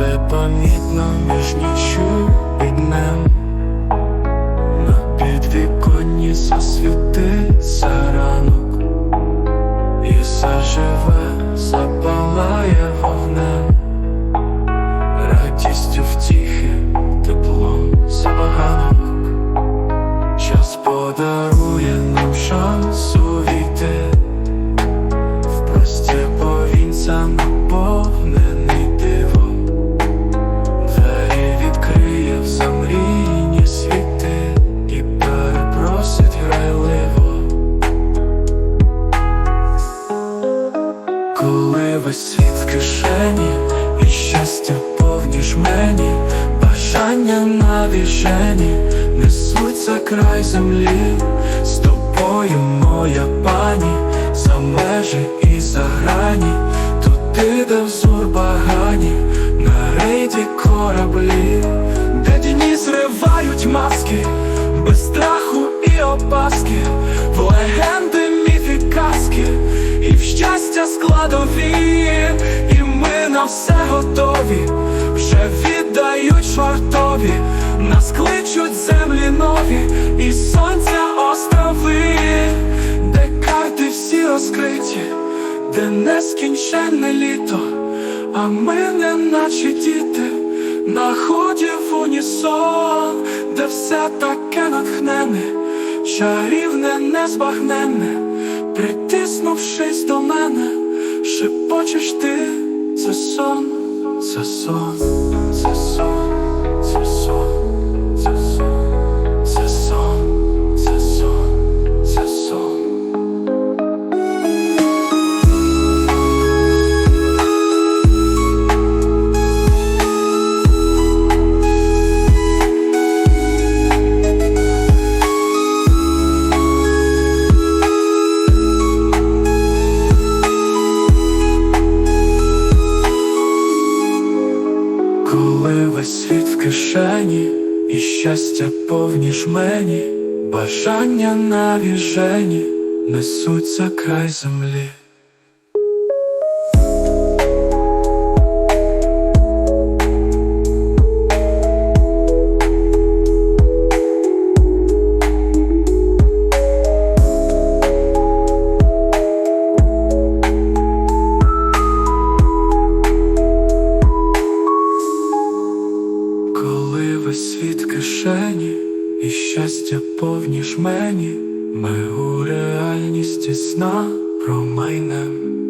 непомітно між нічю і днем. На підвіконні засвітиться ранок І заживе, запалає вогнем. Радістю втіхи, теплом забаганок. Час подарує нам шанс увійти Коли весь світ в кишені І щастя повні жмені Бажання на вішені Несуться край землі. З тобою, моя пані За межі і за грані. Туди, де взор багані На рейді кораблі Де дні зривають маски Без страху і опаски. В легенди, складові І ми на все готові. Вже віддають швартові Нас кличуть землі нові І сонця острови Де карти всі розкриті Де нескінченне літо А ми не наче діти На ході в унісон Де все таке натхнене Чарівне, незбагненне Притиснувшись до мене, шепочеш ти, це сон, це сон, це сон, Коли весь світ в кишені, і щастя повні жмені, бажання навіжені несуться край землі. Весь світ кишені, і щастя повні жмені, ми у реальності сна промайнем.